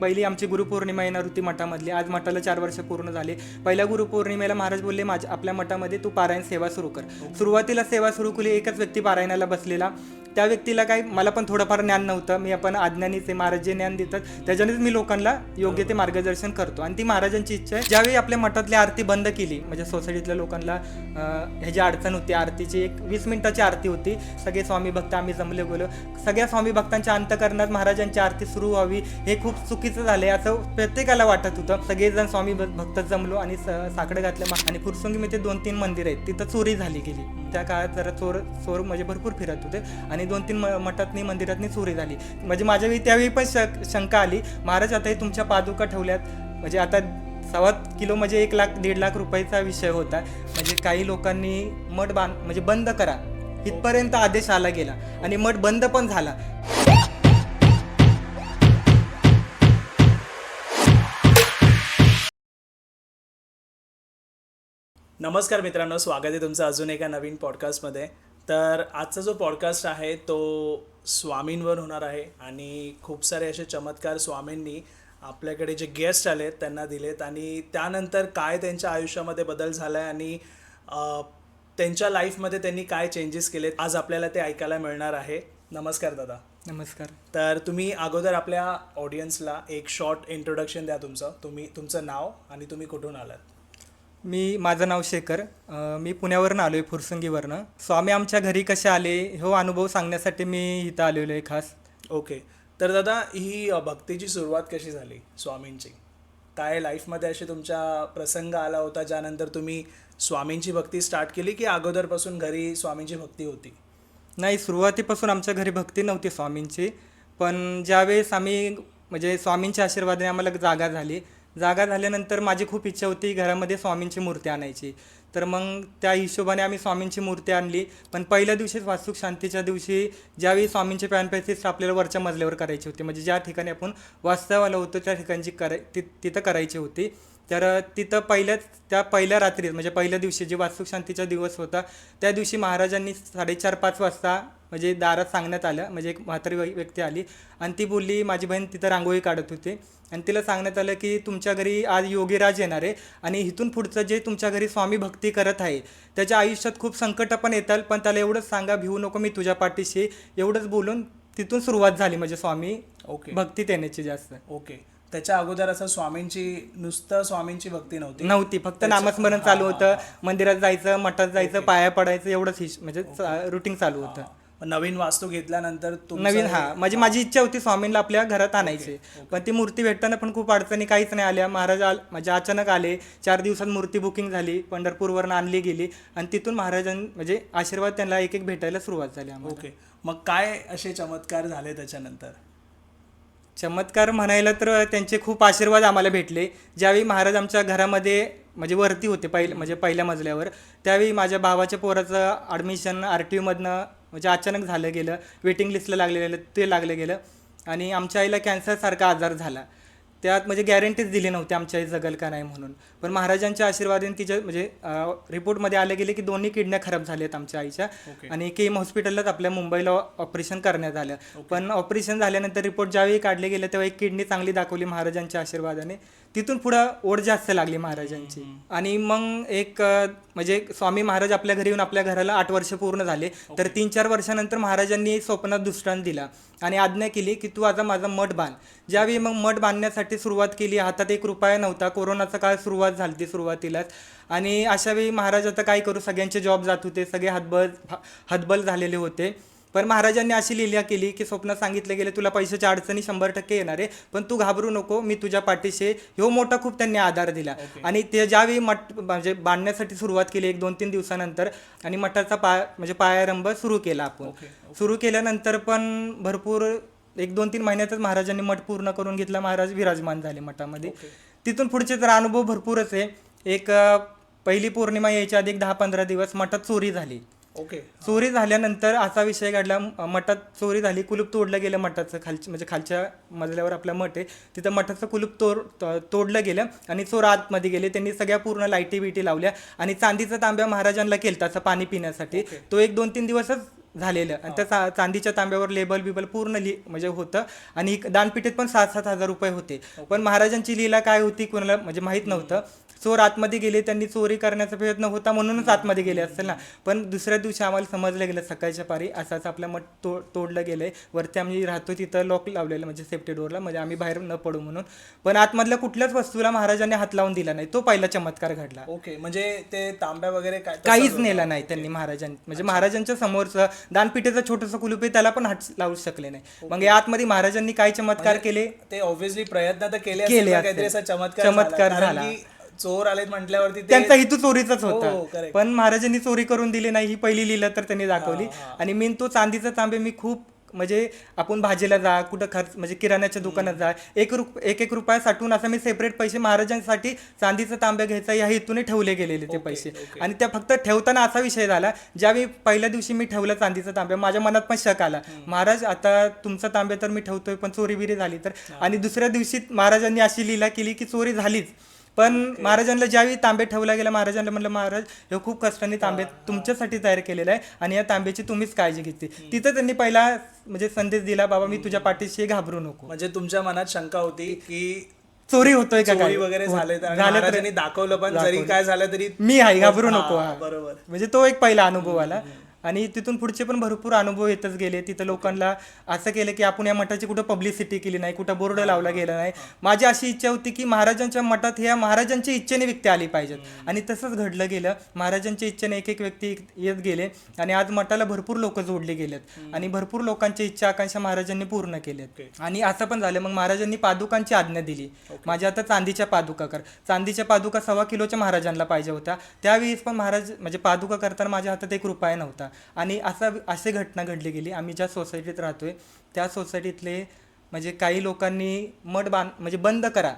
पहिली आमची गुरुपौर्णिमा येणार होती मठामधली. आज मठाला चार वर्ष पूर्ण झाले. पहिल्या गुरुपौर्णिमेला महाराज बोलले माझ्या आपल्या मठामध्ये तू पारायण सेवा सुरू कर. सुरुवातीला सेवा सुरू केली एकच व्यक्ती पारायणाला बसलेला. त्या व्यक्तीला काही मला पण थोडंफार ज्ञान नव्हतं. मी आपण आज्ञानीचे महाराज जे ज्ञान देतात. त्याच्यानेच मी लोकांना योग्य ते मार्गदर्शन करतो. आणि ती महाराजांची इच्छा आहे. ज्यावेळी आपल्या मठातली आरती बंद केली म्हणजे सोसायटीतल्या लोकांना ह्याची अडचण होती आरतीची एक वीस मिनिटाची आरती होती. सगळे स्वामी भक्त आम्ही जमले गेलो सगळ्या स्वामी भक्तांच्या अंतकरणात महाराजांची आरती सुरू व्हावी हे खूप चुकीचं झालंय असं प्रत्येकाला वाटत होतं. सगळेजण स्वामी भक्त जमलो आणि स- साकडं घातलं आणि आणि फुरसुंगीमध्ये दोन तीन मंदिर आहेत. तिथं चोरी झाली गेली. त्या काळात जरा चोर चोर म्हणजे भरपूर फिरत होते. आणि दोन तीन म- मठातनी मंदिरातनी चोरी झाली. म्हणजे माझ्या वेळी त्यावेळी पण शक शंका आली. महाराज आता हे तुमच्या पादुका ठेवल्यात. म्हणजे आता सव्वा किलो म्हणजे एक लाख दीड लाख रुपयाचा विषय होता. म्हणजे काही लोकांनी मठ बांध म्हणजे बंद करा. इथपर्यंत आदेश आला गेला. आणि मठ बंद पण झाला. नमस्कार मित्रांनो स्वागत आहे तुमचं अजून एका नवीन पॉडकास्टमध्ये तर आजचा जो पॉडकास्ट आहे तो स्वामींवर होणार आहे आणि खूप सारे असे चमत्कार स्वामींनी आपल्याकडे जे गेस्ट आलेत त्यांना दिलेत आणि त्यानंतर काय त्यांच्या आयुष्यामध्ये बदल झाला आहे आणि त्यांच्या लाईफमध्ये त्यांनी काय चेंजेस केलेत आज आपल्याला ते ऐकायला मिळणार आहे. नमस्कार दादा. नमस्कार. तर तुम्ही अगोदर आपल्या ऑडियन्सला एक शॉर्ट इंट्रोडक्शन द्या तुमचं. तुम्ही तुमचं नाव आणि तुम्ही कुठून आलात? मी माझं नाव शेखर. मी पुण्यावरून आलो आहे फुरसंगीवरनं. स्वामी आमच्या घरी कसे आले हो अनुभव सांगण्यासाठी मी इथं आलेलो आहे खास. ओके. तर दादा ही भक्तीची सुरुवात कशी झाली स्वामींची? काय लाईफमध्ये असे तुमच्या प्रसंग आला होता ज्यानंतर तुम्ही स्वामींची भक्ती स्टार्ट केली की अगोदरपासून घरी स्वामींची भक्ती होती? नाही सुरुवातीपासून आमच्या घरी भक्ती नव्हती स्वामींची. पण ज्यावेळेस आम्ही म्हणजे स्वामींच्या आशीर्वादाने आम्हाला जागा झाली जागा झाल्यानंतर माझी खूप इच्छा होती घरामध्ये स्वामींची मूर्ती आणायची. तर मग त्या हिशोबाने आम्ही स्वामींची मूर्ती आणली. पण पहिल्या दिवशीच वास्तुक शांतीच्या दिवशी ज्यावेळी स्वामींचे पॅनपॅसीस आपल्याला वरच्या मजल्यावर करायची होती. म्हणजे ज्या ठिकाणी आपण वास्तवाला होतो त्या ठिकाणची कराय ति तिथं करायची होती. तर तिथं पहिल्याच त्या पहिल्या रात्रीत म्हणजे पहिल्या दिवशी जे वास्तुक शांतीचा दिवस होता त्या दिवशी महाराजांनी साडेचार पाच वाजता म्हणजे दारात सांगण्यात आलं. म्हणजे एक म्हातारी व्य- व्यक्ती आली आणि ती बोलली माझी बहीण तिथं रांगोळी काढत होती. आणि तिला सांगण्यात आलं की तुमच्या घरी आज योगीराज येणार आहे आणि इथून पुढचं जे तुमच्या घरी स्वामी भक्ती करत आहे त्याच्या आयुष्यात खूप संकटं पण येतात पण त्याला एवढंच सांगा भिवू नको मी तुझ्या पाठीशी. एवढंच बोलून तिथून सुरुवात झाली म्हणजे स्वामी ओके. भक्तीत येण्याची जास्त. ओके. त्याच्या अगोदर असं स्वामींची नुसतं स्वामींची भक्ती नव्हती? नव्हती. फक्त नामस्मरण चालू होतं. मंदिरात जायचं मठात जायचं पाया पडायचं एवढंच हिश- म्हणजे रुटीन चालू होतं. नवीन वास्तू घेतल्यानंतर नवीन हे- म्हणजे माझी इच्छा होती स्वामींना आपल्या घरात आणायचे. पण ती मूर्ती भेटताना पण खूप अडचणी काहीच नाही आल्या. महाराज आल म्हणजे अचानक आले. चार दिवसात मूर्ती बुकिंग झाली. पंढरपूरवरून आणली गेली. आणि तिथून महाराजां म्हणजे आशीर्वाद त्यांना एक एक भेटायला सुरुवात झाली ओके. मग काय असे चमत्कार झाले त्याच्यानंतर? चमत्कार म्हणायला तर त्यांचे खूप आशीर्वाद आम्हाला भेटले. ज्यावेळी महाराज आमच्या घरामध्ये म्हणजे वरती होते पहिल्या म्हणजे पहिल्या मजल्यावर. त्यावेळी माझ्या भावाच्या पोराचं ॲडमिशन आर टी यूमधनं म्हणजे अचानक झालं गेलं. वेटिंग लिस्टला लागलेलं ते लागलं गेलं. आणि आमच्या आईला कॅन्सरसारखा आजार झाला. त्यात म्हणजे गॅरंटीच दिली नव्हती आमच्या आई जगल का नाही म्हणून. पण महाराजांच्या आशीर्वादाने तिच्या म्हणजे रिपोर्टमध्ये आलं गेले की दोन्ही किडन्या खराब झाल्यात आमच्या आईच्या. आणि केम हॉस्पिटललाच आपल्या मुंबईला ऑपरेशन करण्यात आलं. पण ऑपरेशन झाल्यानंतर रिपोर्ट ज्यावेळी काढले गेले तेव्हा एक किडनी चांगली दाखवली महाराजांच्या आशीर्वादाने. तिथून पुढं ओढ जास्त लागली महाराजांची. आणि मग एक म्हणजे स्वामी महाराज आपल्या घरी येऊन आपल्या घराला आठ वर्ष पूर्ण झाले. तर तीन चार वर्षानंतर महाराजांनी स्वप्नात दृष्टांत दिला. आणि आज्ञा केली की तू आता माझा मठ बांध. ज्यावेळी मग मठ बांधण्यासाठी सुरुवात केली हातात एक रुपया नव्हता. कोरोनाचा काळ सुरुवात झाली ती सुरुवातीलाच. आणि अशा वेळी महाराज आता काय करू? सगळ्यांचे जॉब जात होते. सगळे हतबल हतबल झालेले होते. पण महाराजांनी अशी लिहिल्या केली की स्वप्नात सांगितलं गेलं तुला पैशाच्या अडचणी शंभर टक्के येणार आहे पण तू घाबरू नको मी तुझ्या पाठीशी. ह्यो मोठा खूप त्यांनी आधार दिला. आणि ते ज्यावेळी मठ म्हणजे बांधण्यासाठी सुरुवात केली एक दोन तीन दिवसानंतर आणि मठाचा पाय म्हणजे पायारंभ सुरू केला आपण. सुरू केल्यानंतर पण भरपूर एक दोन तीन महिन्यातच महाराजांनी मठ पूर्ण करून घेतला महाराज विराजमान झाले मठामध्ये. तिथून पुढचे तर अनुभव भरपूरच आहे. एक पहिली पौर्णिमा यायच्या आधी एक दहा पंधरा दिवस मठात चोरी झाली. ओके. चोरी झाल्यानंतर असा विषय घडला म- मठात चोरी झाली कुलूप तोडलं गेलं मठाचं खालच्या म्हणजे खालच्या मजल्यावर आपला मठ आहे. तिथं मठाचं कुलूप तोड तोडलं गेलं आणि चोर आतमध्ये गेले. त्यांनी सगळ्या पूर्ण लाईटी बिटी लावल्या आणि चांदीचा तांब्या महाराजांना केलता असं पाणी पिण्यासाठी. तो एक दोन तीन दिवसच झालेलं. आणि त्या चा- चांदीच्या तांब्यावर लेबल बिबल पूर्ण लि म्हणजे होतं. आणि एक दानपिठेत पण सात सात हजार रुपये होते. पण महाराजांची लीला काय होती कोणाला म्हणजे माहीत नव्हतं. चोर आतमध्ये गेले त्यांनी चोरी करण्याचा प्रयत्न होता म्हणूनच आतमध्ये गेले असेल ना. पण दुसऱ्या दिवशी आम्हाला समजलं गेलं सकाळच्या पारी असाच आपलं मठ तो तोडलं गेलंय. वरती आम्ही राहतो तिथं लॉक लावलेलं म्हणजे सेफ्टी डोअरला म्हणजे आम्ही बाहेर न पडू म्हणून. पण आतमधल्या कुठल्याच वस्तूला महाराजांनी हात लावून दिला नाही. तो पहिला चमत्कार घडला. ओके म्हणजे ते तांब्या वगैरे काय काहीच? नेलं नाही त्यांनी महाराजांनी म्हणजे महाराजांच्या समोरचं. दानपिठेचं छोटंसं कुलूप आहे त्याला पण हात लावू शकले नाही. मग या आतमध्ये महाराजांनी काय चमत्कार केले? ते ऑब्व्हियसली प्रयत्न तर केले केले चमत्कार चमत्कार झाला. चोर आलेत म्हटल्यावरती त्यांचा हेतू चोरीचाच हो, हो, होता correct. पण महाराजांनी चोरी करून दिली नाही ही पहिली लीला तर त्यांनी दाखवली. आणि मी तो चांदीचा तांबे मी खूप म्हणजे आपण भाजीला जा कुठं खर्च म्हणजे किराण्याच्या दुकानात जा एक रुप एक एक रुपया साठवून असं मी सेपरेट पैसे महाराजांसाठी चांदीचा तांब्या घ्यायचा या हेतूने ठेवले गेलेले ते पैसे. आणि त्या फक्त ठेवताना असा विषय झाला ज्यावेळी पहिल्या दिवशी मी ठेवलं चांदीचा तांब्या माझ्या मनात पण शक आला. महाराज आता तुमचा तांब्या तर मी ठेवतोय पण चोरी बिरी झाली तर? आणि दुसऱ्या दिवशी महाराजांनी अशी लीला केली की चोरी झालीच. पण महाराजांना ज्यावेळी तांबे ठेवला गेला महाराजांना म्हणलं महाराज हे खूप कष्टाने तांबे तुमच्यासाठी तयार केलेलं आहे आणि या तांब्याची तुम्हीच काळजी घेतली. तिथं त्यांनी पहिला म्हणजे संदेश दिला बाबा मी तुझ्या पाठीशी घाबरू नको. म्हणजे तुमच्या मनात शंका होती की चोरी होतोय का चोरी काय? वगैरे हो, झाले झालं दाखवलं पण जरी काय झालं तरी मी आहे घाबरू नको. बरोबर. म्हणजे तो एक पहिला अनुभव आला. आणि तिथून पुढचे पण भरपूर अनुभव येतच गेले. तिथं लोकांना असं केलं की आपण या मठाची कुठं पब्लिसिटी केली नाही कुठं बोर्ड लावला गेला नाही. माझी अशी इच्छा होती की महाराजांच्या मठात ह्या महाराजांच्या इच्छेने व्यक्ती आली पाहिजेत. आणि तसंच घडलं गेलं. महाराजांच्या इच्छेने एक एक व्यक्ती येत गेले आणि आज मठाला भरपूर लोक जोडले गेलेत. आणि भरपूर लोकांची इच्छा आकांक्षा महाराजांनी पूर्ण केल्यात. आणि असं पण झालं. मग महाराजांनी पादुकांची आज्ञा दिली. माझ्या आता चांदीच्या पादुका कर. चांदीच्या पादुका सव्वा किलोच्या महाराजांना पाहिजे होत्या. त्यावेळेस पण महाराज म्हणजे पादुका करताना माझ्या हातात एक रुपया नव्हता. आणि असा अशी घटना घडली गेली. आम्ही ज्या सोसायटीत राहतोय त्या सोसायटीतले म्हणजे काही लोकांनी मठ बांध म्हणजे बंद करा.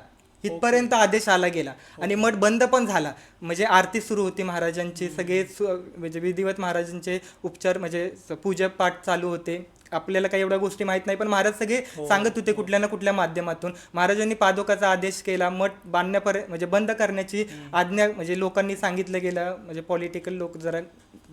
इथपर्यंत आदेश आला गेला. आणि मठ बंद पण झाला. म्हणजे आरती सुरू होती महाराजांची. सगळे म्हणजे विधिवत महाराजांचे उपचार म्हणजे पूजा पाठ चालू होते. आपल्याला काही एवढ्या गोष्टी माहीत नाही पण महाराज सगळे सांगत होते कुठल्या ना कुठल्या माध्यमातून. महाराजांनी पादुकाचा आदेश केला मठ बांधण्यापर्यंत म्हणजे बंद करण्याची आज्ञा म्हणजे लोकांनी सांगितलं गेलं म्हणजे पॉलिटिकल लोक जरा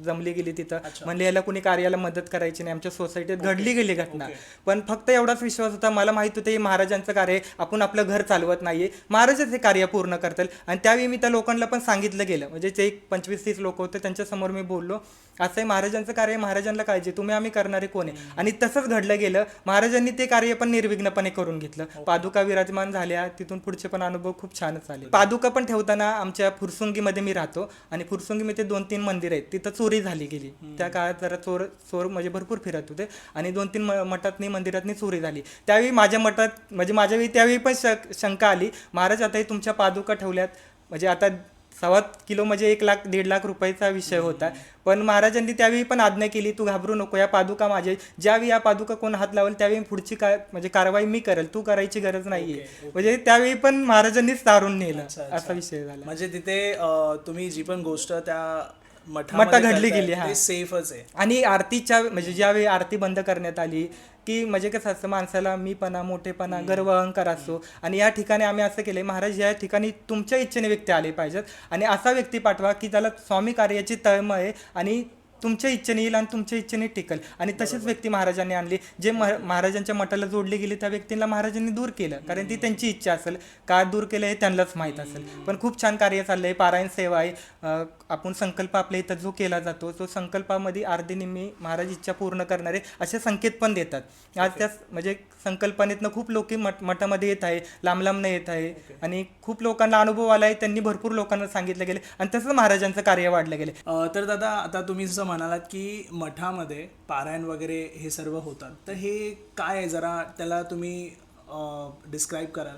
जमली गेली तिथं. म्हणले याला कुणी कार्याला मदत करायची नाही आमच्या सोसायटीत घडली गेली घटना. पण फक्त एवढाच विश्वास होता मला माहीत होतं हे महाराजांचं कार्य आपण आपलं घर चालवत नाहीये. महाराजच हे कार्य पूर्ण करतील. आणि त्यावेळी मी त्या लोकांना पण सांगितलं गेलं. म्हणजे जे एक पंचवीस तीस लोक होते त्यांच्यासमोर मी बोललो असं महाराजांचं कार्य महाराजांना काळजी तुम्ही आम्ही करणारे कोण आहे? आणि तसंच घडलं गेलं. महाराजांनी ते कार्य पण निर्विघ्नपणे करून घेतलं. पादुका विराजमान झाल्या. तिथून पुढचे पण अनुभव खूप छानच आले. पादुका पण ठेवताना आमच्या फुरसुंगीमध्ये मी राहतो आणि फुरसुंगीमध्ये दोन तीन मंदिर आहेत. तिथं चोरी झाली गेली. त्या काळात जरा चोर चोर म्हणजे भरपूर फिरत होते आणि दोन तीन मठातनी मंदिरातनी चोरी झाली. त्यावेळी माझ्या मठात म्हणजे माझ्या वेळी त्यावेळी पण शक- शंका आली. महाराज आता हे तुमच्या पादुका ठेवल्यात. म्हणजे आता सव्वा किलो म्हणजे एक लाख दीड लाख रुपयाचा विषय होता. पण महाराजांनी त्यावेळी पण आज्ञा केली तू घाबरू नको या पादुका माझे ज्यावेळी या पादुका कोण हात लावेल त्यावेळी पुढची काय म्हणजे कारवाई मी करेल. तू करायची गरज नाहीये. म्हणजे त्यावेळी पण महाराजांनीच तारून नेलं. असा विषय झाला. म्हणजे तिथे तुम्ही जी पण गोष्ट त्या मठामध्ये घडली गेली, हा. सेफच आहे. आणि आरतीच्या म्हणजे ज्यावेळी आरती बंद करण्यात आली की म्हणजे कसं असतं माणसाला मीपणा मोठेपणा गर्व अहंकार असतो. आणि या ठिकाणी आम्ही असं केलंय महाराज या ठिकाणी तुमच्या इच्छेने व्यक्ती आले पाहिजेत. आणि असा व्यक्ती पाठवा की त्याला स्वामी कार्याची तळमळ आहे आणि तुमच्या इच्छेने येईल आणि तुमच्या इच्छेने टिकल. आणि तशीच व्यक्ती महाराजांनी आणली. जे महा- महाराजांच्या मठाला जोडले गेले त्या व्यक्तींना महाराजांनी दूर केलं. कारण ती त्यांची इच्छा असेल. का दूर केलं हे त्यांनाच माहीत असेल. पण खूप छान कार्य चाललंय. पारायण सेवा आहे. आपण संकल्प आपल्या इथं जो केला जातो तो संकल्पामध्ये अर्धी निम्मी महाराज इच्छा पूर्ण करणारे असे संकेत पण देतात. आज त्या म्हणजे संकल्पनेतनं खूप लोक मठ मठामध्ये येत आहे लांब लांबनं येत आहे आणि खूप लोकांना अनुभव आला आहे त्यांनी भरपूर लोकांना सांगितलं गेले आणि तसंच महाराजांचं कार्य वाढलं गेले. तर दादा आता तुम्ही जसं म्हणालात की मठामध्ये पारायण वगैरे हे सर्व होतात तर हे काय आहे? जरा त्याला तुम्ही डिस्क्राईब कराल.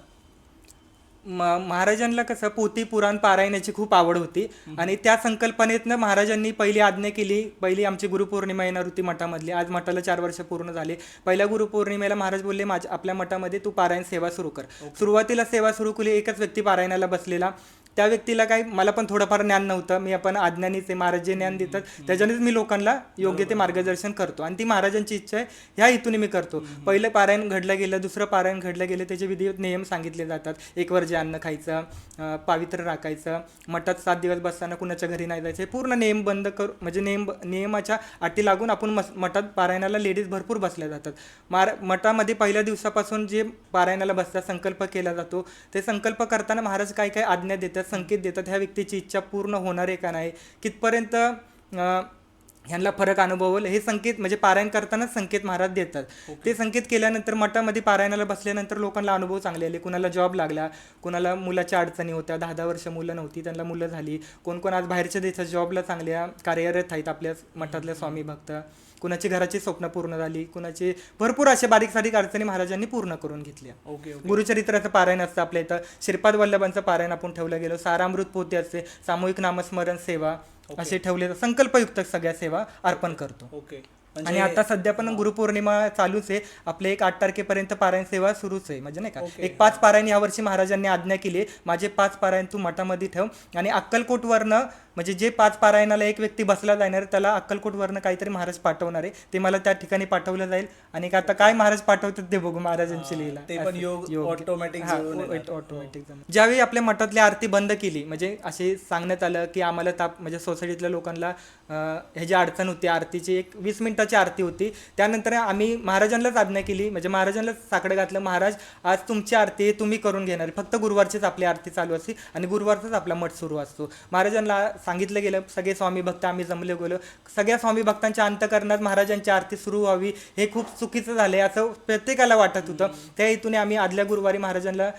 महाराजांना कसं पोती पुराण पारायणाची खूप आवड होती. आणि त्या संकल्पनेतनं महाराजांनी पहिली आज्ञा केली. पहिली आमची गुरुपौर्णिमा येणार होती मठामधली. आज मठाला चार वर्ष पूर्ण झाले. पहिल्या गुरुपौर्णिमेला महाराज बोलले माझ्या आपल्या मठामध्ये तू पारायण सेवा सुरू कर. सुरुवातीला सेवा सुरू केली. एकच व्यक्ती पारायणाला बसलेला. त्या व्यक्तीला काही मला पण थोडंफार ज्ञान नव्हतं. मी आपण अज्ञानीचे महाराज जे ज्ञान देतात. त्याच्यानेच मी लोकांना योग्य ते मार्गदर्शन करतो. आणि ती महाराजांची इच्छा आहे ह्या हेतूने मी करतो. पहिलं पारायण घडलं गेलं दुसरं पारायण घडलं गेलं त्याचे विधिवत नियम सांगितले जातात. एक वर्ष अन्न खायचं अं, पावित्र राखायचं मठात सात दिवस बसताना कुणाच्या घरी नाही जायचं हे पूर्ण नियम बंद करू म्हणजे नियम नियमाच्या अटी लागून आपण मस मठात पारायणाला लेडीज भरपूर बसल्या जातात. मार मठामध्ये पहिल्या दिवसापासून जे पारायणाला बसतात संकल्प केला जातो ते संकल्प करताना महाराज काय काय आज्ञा देतात? संकेत देतात ह्या व्यक्तीची इच्छा पूर्ण होणार आहे का नाही? कितपर्यंत ह्यांना फरक अनुभवल? हे संकेत म्हणजे पारायण करताना संकेत महाराज देतात. ते संकेत केल्यानंतर मठामध्ये पारायणाला बसल्यानंतर लोकांना अनुभव चांगले आले. कुणाला जॉब लागला कुणाला मुलाच्या अडचणी होत्या दहा दहा वर्ष मुलं नव्हती त्यांना मुलं झाली. कोण कोण आज बाहेरच्या देशात जॉबला चांगल्या कार्यरत आहेत आपल्या मठातल्या स्वामी भक्त. कुणाची घराची स्वप्न पूर्ण झाली कुणाची भरपूर अशा बारीक सारीक अडचणी महाराजांनी पूर्ण करून घेतल्या. ओके गुरुचरित्राचं पारायण असतं आपल्या इथं. श्रीपाद वल्लभांचं पारायण आपण ठेवलं गेलो. सारामृत पोते असते सामूहिक नामस्मरण सेवा असे ठेवले संकल्पयुक्त सगळ्या सेवा अर्पण करतो. ओके. आणि म्हणजे आता सध्या पण गुरुपौर्णिमा चालूच आहे. आपले एक आठ तारखेपर्यंत पारायण सेवा सुरूच आहे. म्हणजे नाही का. एक पाच पारायण यावर्षी महाराजांनी आज्ञा केली. माझे पाच पारायण तू मठामध्ये ठेव. आणि अक्कलकोटवरनं म्हणजे जे पाच पारायणाला एक व्यक्ती बसला जाणार त्याला अक्कलकोटवरनं काहीतरी महाराज पाठवणार आहे. ते मला त्या ठिकाणी पाठवलं जाईल. आणि आता काय महाराज पाठवतात ते बघू महाराजांची लीला. ते पण योग ऑटोमॅटिक ऑटोमॅटिक ज्यावेळी आपल्या मठातली आरती बंद केली म्हणजे असे सांगण्यात आलं की आम्हाला ताप म्हणजे सोसायटीतल्या लोकांना अं, ह्याची अडचण होती आरतीची एक वीस मिनिटाची आरती होती. त्यानंतर आम्ही महाराजांनाच आज्ञा केली. म्हणजे महाराजांनाच साकडं घातलं. महाराज आज तुमची आरती तुम्ही करून घेणार. फक्त गुरुवारचीच आपली आरती चालू असते आणि गुरुवारचाच आपला मठ सुरू असतो. महाराजांना सांगितलं गेलं सगळे स्वामी भक्त आम्ही जमले गेलो. सगळ्या स्वामी भक्तांच्या अंतकरणात महाराजांची आरती सुरू व्हावी हे खूप चुकीचं झालं आहे असं प्रत्येकाला वाटत होतं. त्या हेतूने आम्ही आदल्या गुरुवारी महाराजांना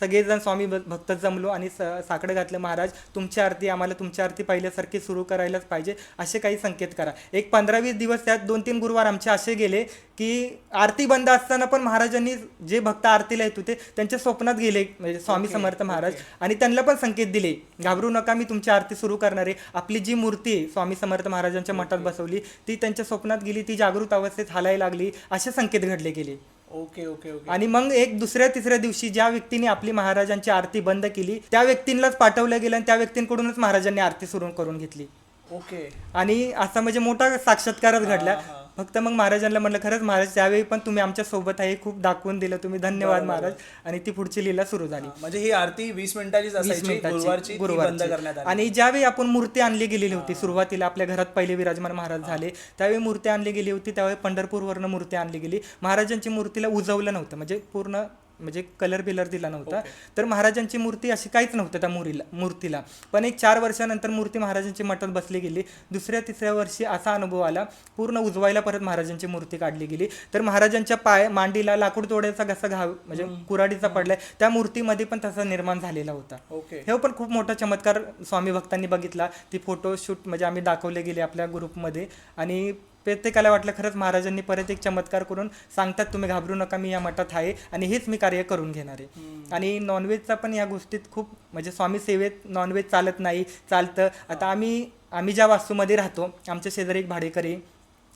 सगळेजण स्वामी भक्त जमलो आणि स साकडं घातलं महाराज तुमची आरती आम्हाला तुमची आरती पहिल्यासारखी सुरू करायलाच पाहिजे असे काही संकेत करा. एक पंधरा वीस दिवस त्यात दोन तीन गुरुवार आमचे असे गेले की आरती बंद असताना पण महाराजांनी जे भक्त आरतीला येत होते त्यांच्या स्वप्नात गेले म्हणजे स्वामी समर्थ महाराज आणि त्यांना पण संकेत दिले घाबरू नका मी तुमची आरती सुरू करणार. आहे आपली जी मूर्ती आहे स्वामी समर्थ महाराजांच्या मठात बसवली ती त्यांच्या स्वप्नात गेली ती जागृत अवस्थेत हालायला लागली असे संकेत घडले गेले. Okay okay okay. आणि मग एक दुसऱ्या तिसऱ्या दिवशी ज्या व्यक्तीने आपली महाराजांची आरती बंद केली त्या व्यक्तींनाच पाठवलं गेलं आणि त्या व्यक्तींकडूनच महाराजांनी आरती सुरू करून घेतली. ओके. आणि असा म्हणजे मोठा साक्षात्कारच घडला. फक्त मग महाराजांना म्हणलं खरंच महाराज त्यावेळी पण तुम्ही आमच्यासोबत आहे खूप दाखवून दिलं तुम्ही. धन्यवाद महाराज. आणि ती पुढची लीला सुरू झाली. म्हणजे ही आरती वीस मिनिटाचीच वीस असायची मिनिटाची, गुरुवारची आली. आणि ज्यावेळी आपण मूर्ती आणली गेलेली होती सुरुवातीला आपल्या घरात पहिले विराजमान महाराज झाले. त्यावेळी मूर्ती आणली गेली होती त्यावेळी पंढरपूरवरनं मूर्ती आणली गेली. महाराजांची मूर्तीला उजवलं नव्हतं म्हणजे पूर्ण म्हणजे कलर बिलर दिला नव्हता. तर महाराजांची मूर्ती अशी काहीच नव्हतं त्या मुरीला मूर्तीला. पण एक चार वर्षानंतर मूर्ती महाराजांची मठात बसली गेली. दुसऱ्या तिसऱ्या वर्षी असा अनुभव आला. पूर्ण उजवायला परत महाराजांची मूर्ती काढली गेली. तर महाराजांच्या पाय मांडीला लाकूड तोड्याचा कसा घाव म्हणजे कुराडीचा पडलाय. त्या मूर्तीमध्ये पण तसा निर्माण झालेला होता. हे पण खूप मोठा चमत्कार स्वामी भक्तांनी बघितला. ती फोटो शूट म्हणजे आम्ही दाखवले गेले आपल्या ग्रुपमध्ये आणि प्रत्येकाला वाटलं खरंच महाराजांनी परत एक चमत्कार करून सांगतात तुम्ही घाबरू नका मी या मठात आहे आणि हेच मी कार्य करून घेणार आहे. आणि नॉनव्हेजचा पण या गोष्टीत खूप म्हणजे स्वामी सेवेत नॉनव्हेज चालत नाही चालतं. आता आम्ही आम्ही ज्या वास्तूमध्ये राहतो आमच्या शेजारी एक भाडेकरी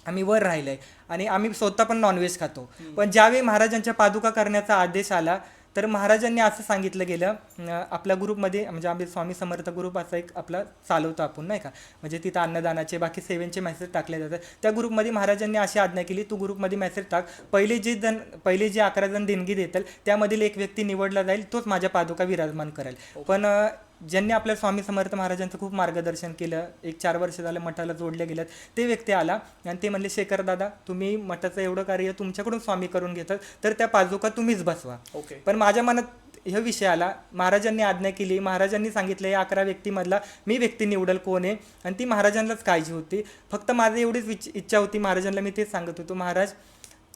आम्ही वर राहिलंय आणि आम्ही स्वतः पण नॉनव्हेज खातो. पण ज्यावेळी महाराजांच्या पादुका करण्याचा आदेश आला तर महाराजांनी असं सांगितलं गेलं आपल्या ग्रुपमध्ये म्हणजे आम्ही स्वामी समर्थ ग्रुप असा एक आपला चालवतो आपण नाही का? म्हणजे तिथं अन्नदानाचे बाकी सेवेंचे मेसेज टाकले जातात. त्या ग्रुपमध्ये महाराजांनी अशी आज्ञा केली तू ग्रुपमध्ये मेसेज टाक. पहिले जे जण पहिले जे अकरा जण देणगी देतील त्यामधील एक व्यक्ती निवडला जाईल तोच माझ्या पादुका विराजमान करेल. पण ज्यांनी आपल्या स्वामी समर्थ महाराजांचं खूप मार्गदर्शन केलं एक चार वर्ष झालं मठाला जोडले गेल्यात ते व्यक्ती आला आणि ते म्हणले शेखर दादा तुम्ही मठाचं एवढं कार्य तुमच्याकडून स्वामी करून घेतात तर त्या पादुका तुम्हीच बसवा. ओके. पण माझ्या मनात हे विषय आला महाराजांनी आज्ञा केली महाराजांनी सांगितलं या अकरा व्यक्तीमधला मी व्यक्ती निवडल कोण आहे? आणि ती महाराजांनाच काळजी होती. फक्त माझी एवढीच इच्छा होती महाराजांना मी तेच सांगत होतो महाराज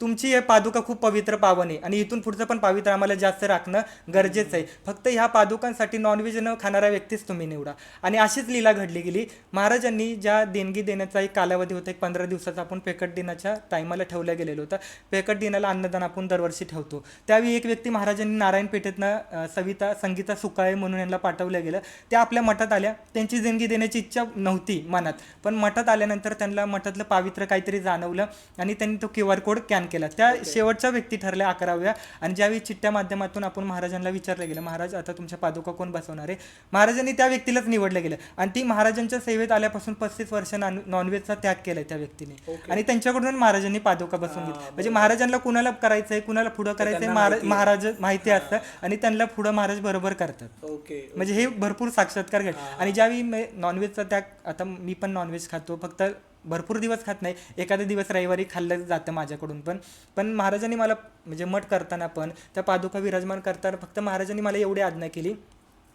तुमची हे पादुका खूप पवित्र पावन आहे. आणि इथून पुढचं पण पवित्र आम्हाला जास्त राखणं गरजेचं आहे. फक्त ह्या पादुकांसाठी नॉनव्हेज न खाणारा व्यक्तीच तुम्ही निवडा. आणि अशीच लीला घडली गेली. महाराजांनी ज्या देणगी देण्याचा एक कालावधी होता एक पंधरा दिवसाचा आपण पेकट दिनाच्या टायमाला ठेवलं गेलेलं होतं. पेकट दिनाला अन्नदान आपण दरवर्षी ठेवतो. त्यावेळी एक व्यक्ती महाराजांनी नारायण पेठेतनं सविता संगीता सुकाळे म्हणून यांना पाठवलं गेलं. त्या आपल्या मठात आल्या. त्यांची देणगी देण्याची इच्छा नव्हती मनात. पण मठात आल्यानंतर त्यांना मठातलं पावित्र काहीतरी जाणवलं आणि त्यांनी तो क्यू आर कोड कॅन प्लॅन केला. त्या शेवटच्या व्यक्ती ठरल्या अकराव्या आणि ज्यावेळी चिठ्ठ्या माध्यमातून आपण महाराजांना विचारलं गेलं महाराज आता तुमच्या पादुका कोण बसवणार आहे? महाराजांनी त्या व्यक्तीलाच निवडलं गेलं. आणि ती महाराजांच्या सेवेत आल्यापासून पस्तीस वर्ष नॉन नॉनव्हेजचा त्याग केलाय त्या व्यक्तीने. आणि त्यांच्याकडून महाराजांनी पादुका बसवून घेतली म्हणजे महाराजांना कुणाला करायचंय कुणाला पुढं करायचंय महाराज महाराज माहिती असतं आणि त्यांना पुढं महाराज बरोबर करतात. ओके म्हणजे हे भरपूर साक्षात्कार घड आणि ज्यावेळी नॉनव्हेजचा त्याग आता मी पण नॉनव्हेज खातो फक्त भरपूर दिवस खात नाही. एखादा दिवस रविवारी खाल्लं जातं माझ्याकडून पण. पण महाराजांनी मला म्हणजे मठ करताना पण त्या पादुका विराजमान करताना फक्त महाराजांनी मला एवढी आज्ञा केली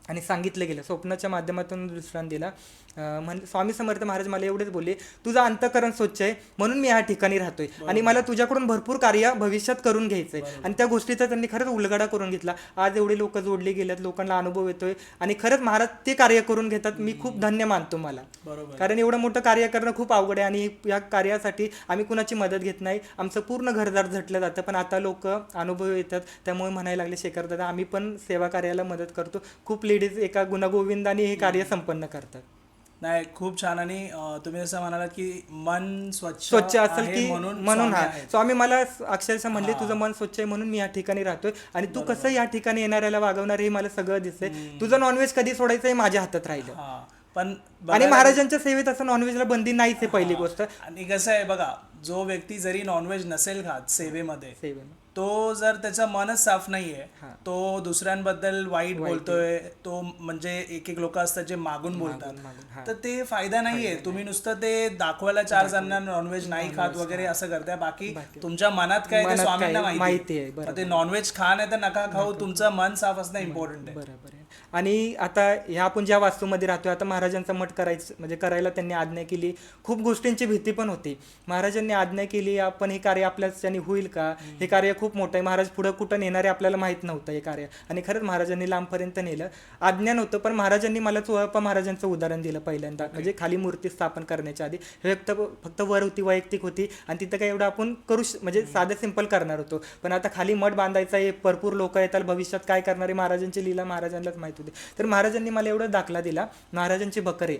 आणि सांगितलं गेलं स्वप्नाच्या माध्यमातून दृष्टांत दिला. म्हण स्वामी समर्थ महाराज मला एवढेच बोलले तुझं अंतकरण स्वच्छ आहे म्हणून मी ह्या ठिकाणी राहतोय. आणि मला तुझ्याकडून भरपूर कार्य भविष्यात करून घ्यायचंय. आणि त्या गोष्टीचा त्यांनी खरंच उलगडा करून घेतला. आज एवढे लोक जोडले गेलेत लोकांना अनुभव येतोय. आणि खरंच महाराज ते कार्य करून घेतात मी खूप धन्य मानतो मला. कारण एवढं मोठं कार्य करणं खूप अवघड आहे आणि या कार्यासाठी आम्ही कुणाची मदत घेत नाही. आमचं पूर्ण घरदार झटलं जातं पण आता लोक अनुभव येतात. त्यामुळे म्हणायला लागले शेखर दादा आम्ही पण सेवा कार्याला मदत करतो. खूप लेडीज एका गुणागोविंदाने हे कार्य संपन्न करतात. नाही खूप छान. आणि तुम्ही जसं म्हणालात की मन स्वच्छ स्वच्छ असेल की म्हणून हा. स्वामी मला अक्षरशः म्हणले तुझं मन स्वच्छ आहे म्हणून मी या ठिकाणी राहतोय. आणि तू कसं या ठिकाणी येणाऱ्याला वागवणार हे मला सगळं दिसतंय. तुझं नॉनव्हेज कधी सोडायचं हे माझ्या हातात राहिलं. पण आणि महाराजांच्या सेवेत असं नॉनव्हेजला बंदी नाहीच आहे पहिली गोष्ट. आणि कसं आहे बघा जो व्यक्ती जरी नॉनव्हेज नसेल खात सेवेमध्ये सेवेनं तो जर त्याचं मनच साफ नाहीये हा. तो दुसऱ्यांबद्दल वाईट बोलतोय तो म्हणजे एक एक लोक असतात जे मागून बोलतात. तर ते फायदा नाहीये. तुम्ही नुसतं ते दाखवायला चार जणांना नॉनव्हेज नाही खात वगैरे असं करताय. बाकी तुमच्या मनात काय ते स्वामींना माहिती आहे, आहे. ते नॉनव्हेज खा नाही तर नका खाऊ. तुमचं मन साफ असणं इम्पॉर्टंट आहे. आहे. आणि आता ह्या आपण ज्या वास्तूमध्ये राहतोय आता महाराजांचा मठ करायचं म्हणजे करायला त्यांनी आज्ञा केली. खूप गोष्टींची भीती पण होती. महाराजांनी आज्ञा केली आपण हे कार्य आपल्याच्याने होईल का? हे कार्य खूप मोठं आहे. महाराज पुढं कुठं नेणारे आपल्याला माहीत नव्हतं हे कार्य. आणि खरंच महाराजांनी लांबपर्यंत नेलं. आज्ञा नव्हतं पण महाराजांनी मला चोळप्पा महाराजांचं उदाहरण दिलं पहिल्यांदा. म्हणजे खाली मूर्ती स्थापन करण्याच्या आधी. हे फक्त फक्त वर होती वैयक्तिक होती. आणि तिथं काही एवढं आपण करू म्हणजे साधं सिंपल करणार होतो. पण आता खाली मठ बांधायचा आहे भरपूर लोक येतात. भविष्यात काय करणारे महाराजांची लीला महाराजांनाच माहीत होती. तर महाराजांनी मला एवढं दाखला दिला. महाराजांची बकरे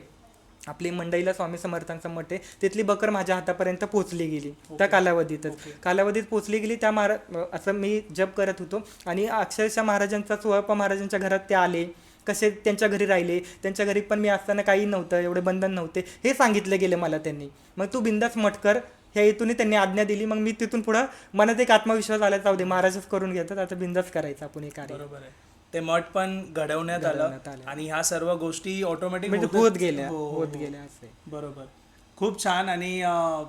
आपली मंडईला स्वामी समर्थांचा मठ आहे. तिथली बकर माझ्या हातापर्यंत पोचली गेली त्या कालावधीतच. कालावधीत पोचली गेली त्या महारा असं मी जप करत होतो. आणि अक्षरशः महाराजांचा चोळप्पा महाराजांच्या घरात ते आले. कसे त्यांच्या घरी राहिले? त्यांच्या घरी पण मी असताना काही नव्हतं एवढे बंधन नव्हते. हे सांगितलं गेलं मला त्यांनी. मग तू बिंदास मठ कर. ह्या हेतूने त्यांनी आज्ञा दिली. मग मी तिथून पुढं मनात एक आत्मविश्वास आला जाऊ दे महाराजच करून घेतात. आता बिंदास करायचं आपण हे कार्य. बरोबर आहे. ते मठ पण घडवण्यात आलं घडवण्यात आलं. आणि ह्या सर्व गोष्टी ऑटोमॅटिक म्हणजे होत गेल्या होत गेल्या असे. बरोबर. खूप छान आणि अं,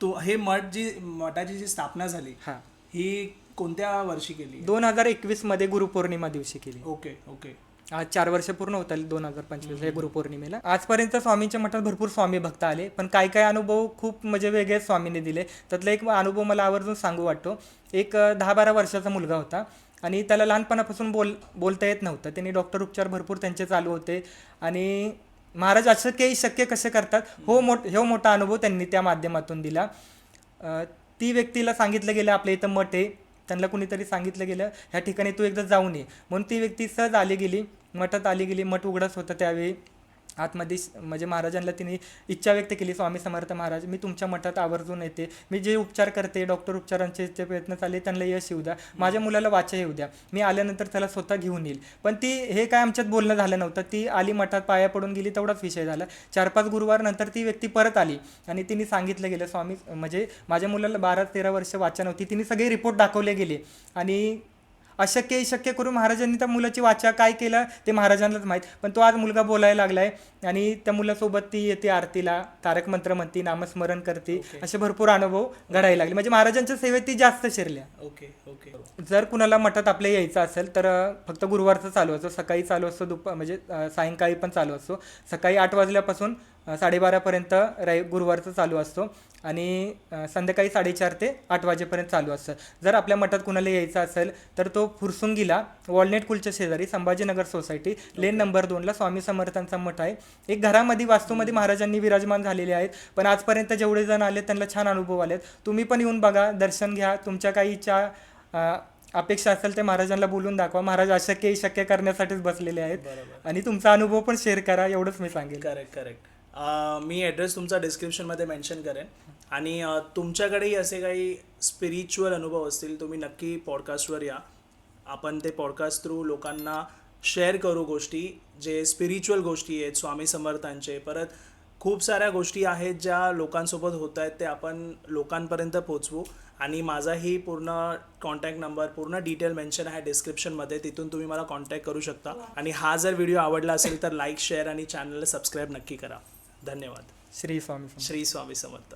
तू हे मठ जी मठाची जी स्थापना झाली हा. ही कोणत्या वर्षी केली? दोन हजार एकवीसमध्ये गुरुपौर्णिमा दिवशी केली. Okay okay. आज चार वर्ष पूर्ण होत आली दोन हजार पंचवीस गुरुपौर्णिमेला. आजपर्यंत स्वामींच्या मठात भरपूर स्वामी भक्त आले पण काय काय अनुभव खूप म्हणजे वेगळे स्वामींनी दिले. त्यातला एक अनुभव मला आवर्जून सांगू वाटतो. एक अं, दहा बारा वर्षाचा मुलगा होता. आणि त्याला लहानपणापासून बोल बोलता येत नव्हतं. त्यांनी डॉक्टर उपचार भरपूर त्यांचे चालू होते. आणि महाराज असं काही शक्य कसे करतात? हो मोठ हो मोठा अनुभव त्यांनी त्या माध्यमातून दिला. ती व्यक्तीला सांगितलं गेलं आपल्या इथं मठ आहे. त्यांना कुणीतरी सांगितलं गेलं ह्या ठिकाणी तू एकदा जाऊन ये. म्हणून ती व्यक्ती सहज आली गेली मठात आली गेली. मठ उघडाच होता त्यावेळी. आतमध्ये म्हणजे महाराजांना तिने इच्छा व्यक्त केली स्वामी समर्थ महाराज मी तुमच्या मठात आवर्जून येते. मी जे उपचार करते डॉक्टर उपचारांचे जे प्रयत्न चालले त्यांना यश येऊ द्या. माझ्या मुलाला वाचा येऊ द्या. मी आल्यानंतर त्याला स्वतः घेऊन येईल. पण ती हे काय आमच्यात बोलणं झालं नव्हतं. ती आली मठात पाया पडून गेली तेवढाच विषय झाला. चार पाच गुरुवार नंतर ती व्यक्ती परत आली आणि तिने सांगितलं गेलं स्वामी म्हणजे माझ्या मुलाला बारा तेरा वर्ष वाचा नव्हती. तिने सगळे रिपोर्ट दाखवले गेले आणि अशक्य शक्य करून महाराजांनी त्या मुलाची वाचा काय केलं ते महाराजांनाच माहीत पण तो आज मुलगा बोलायला लागलाय आणि त्या मुलासोबत ती येते आरतीला तारक मंत्र म्हणती नामस्मरण करते असे भरपूर अनुभव घडायला लागले. म्हणजे महाराजांच्या सेवेत ती जास्त शिरल्या. ओके ओके जर कुणाला मठात आपल्या यायचं असेल तर फक्त गुरुवारचं चालू असतो सकाळी चालू असतो दुपा म्हणजे सायंकाळी पण चालू असतो. सकाळी आठ वाजल्यापासून साडेबारापर्यंत रै गुरुवारचं चालू असतो आणि संध्याकाळी साडेचार ते आठ वाजेपर्यंत चालू असतं. जर आपल्या मठात कुणाला यायचं असेल तर तो फुरसुंगीला वॉलनेट कुलच्या शेजारी संभाजीनगर सोसायटी लेन नंबर दोनला स्वामी समर्थांचा मठ आहे. एक घरामध्ये वास्तूमध्ये महाराजांनी विराजमान झालेले आहेत पण आजपर्यंत जेवढे जण आले त्यांना छान अनुभव आलेत. तुम्ही पण येऊन बघा दर्शन घ्या. तुमच्या काही इच्छा अपेक्षा असेल ते महाराजांना बोलून दाखवा. महाराज अशक्य शक्य करण्यासाठीच बसलेले आहेत. आणि तुमचा अनुभव पण शेअर करा एवढंच मी सांगेल. Correct correct. मी ॲड्रेस तुमचा डिस्क्रिप्शनमध्ये मेन्शन करेन. आणि तुमच्याकडेही असे काही स्पिरिच्युअल अनुभव असतील तुम्ही नक्की पॉडकास्टवर या. आपण ते पॉडकास्ट थ्रू लोकांना शेअर करू गोष्टी जे स्पिरिच्युअल गोष्टी आहेत स्वामी समर्थांचे. परत खूप साऱ्या गोष्टी आहेत ज्या लोकांसोबत होत आहेत ते आपण लोकांपर्यंत पोचवू आणि माझाही पूर्ण कॉन्टॅक्ट नंबर पूर्ण डिटेल मेन्शन आहे डिस्क्रिप्शनमध्ये तिथून तुम्ही मला कॉन्टॅक्ट करू शकता. आणि हा जर व्हिडिओ आवडला असेल तर लाईक शेअर आणि चॅनलला सबस्क्राईब नक्की करा. धन्यवाद श्री स्वामी. श्री स्वामी समर्थ